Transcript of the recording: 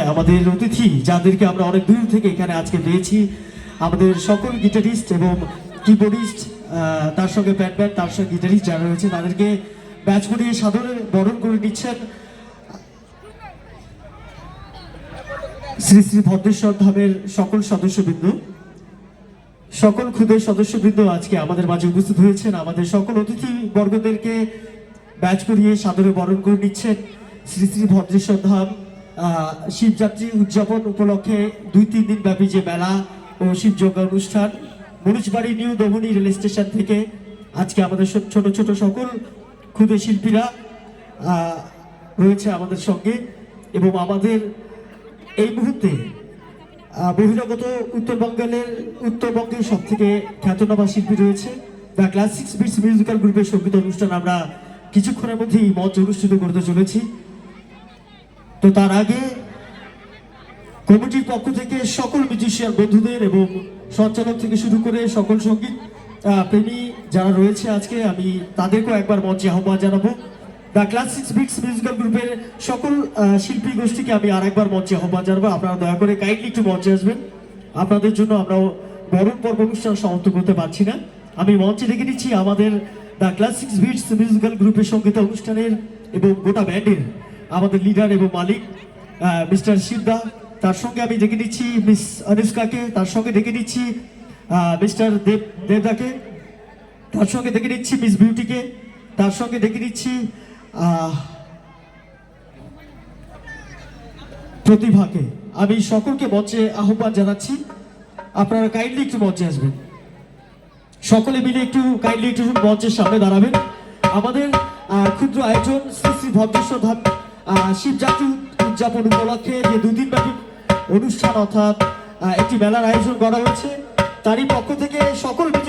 হ্যাঁ, আমাদের অতিথি যাদেরকে আমরা অনেক দূর থেকে এখানে আজকে পেয়েছি আমাদের সকল গিটারিস্ট এবং কিবোর্ডিস্ট তার সঙ্গে ব্যান্ড ব্যান্ড তার সঙ্গে গিটারিস্ট যারা রয়েছে তাদেরকে ব্যাচ করিয়ে সাদরে বরণ করে নিচ্ছেন। শ্রী শ্রী ভদ্রেশ্বর ধামের সকল সদস্যবৃন্দ সকল ক্ষুদের সদস্যবৃন্দ আজকে আমাদের মাঝে উপস্থিত হয়েছেন। আমাদের সকল অতিথি বর্গদেরকে ব্যাচ করিয়ে সাদরে বরণ করে নিচ্ছেন। শ্রী শ্রী ভদ্রেশ্বর ধাম শিবযাত্রী উদযাপন উপলক্ষে দুই তিন দিন ব্যাপী যে মেলা ও শিবযজ্ঞ অনুষ্ঠান Marichbari new Damoni rail station থেকে আজকে আমাদের ছোট ছোট সকল ক্ষুদে শিল্পীরা রয়েছে আমাদের সঙ্গে এবং আমাদের এই মুহূর্তে বহিরাগত উত্তরবঙ্গের উত্তরবঙ্গের সব থেকে খ্যাতনামা শিল্পী রয়েছে দ্য ক্লাসিক স্পিডস মিউজিক্যাল গ্রুপের সংগীত অনুষ্ঠান আমরা কিছুক্ষণের মধ্যেই মঞ্চ অনুষ্ঠিত করতে চলেছি। তো তার আগে কমিটির পক্ষ থেকে সকল মিউজিশিয়ান বন্ধুদের এবং সঞ্চালক থেকে শুরু করে সকল সংগীত প্রেমী যারা রয়েছে আজকে, আমি তাদেরকেও একবার মঞ্চে আহ্বান জানাব। দ্য ক্লাসিক বিটস মিউজিক্যাল গ্রুপের সকল শিল্পী গোষ্ঠীকে আমি আরেকবার মঞ্চে আহ্বান জানাব। আপনারা দয়া করে কাইন্ডলি একটু মঞ্চে আসবেন। আপনাদের জন্য আমরাও বরণ পর্ব অনুষ্ঠান সমাপ্ত করতে পারছি না। আমি মঞ্চে দেখে নিচ্ছি আমাদের দ্য ক্লাসিক বিটস মিউজিক্যাল গ্রুপের সংগীত অনুষ্ঠানের এবং গোটা ব্যান্ডের আমাদের লিডার এবং মালিক মিস্টার শিবদা। তার সঙ্গে আমি ডেকে নিচ্ছি মিস অনুষ্কাকে, তার সঙ্গে ডেকে নিচ্ছি মিস্টার দেব, দেবদাকে। তার সঙ্গে ডেকে নিচ্ছি মিস বিউটিকে। তার সঙ্গে ডেকে নিচ্ছি প্রতিভাকে। আমি সকলকে মঞ্চে আহ্বান জানাচ্ছি। আপনারা কাইন্ডলি একটু মঞ্চে আসবেন। সকলে মিলে একটু কাইন্ডলি একটু মঞ্চের সামনে দাঁড়াবেন। আমাদের ক্ষুদ্র আয়োজন শ্রী শ্রী ভদ্রেশ্বর ধাম শিবযাত্রী উদযাপন উপলক্ষে যে দুদিন ব্যাপী অনুষ্ঠান অর্থাৎ একটি মেলার আয়োজন করা হয়েছে তারই পক্ষ থেকে সকল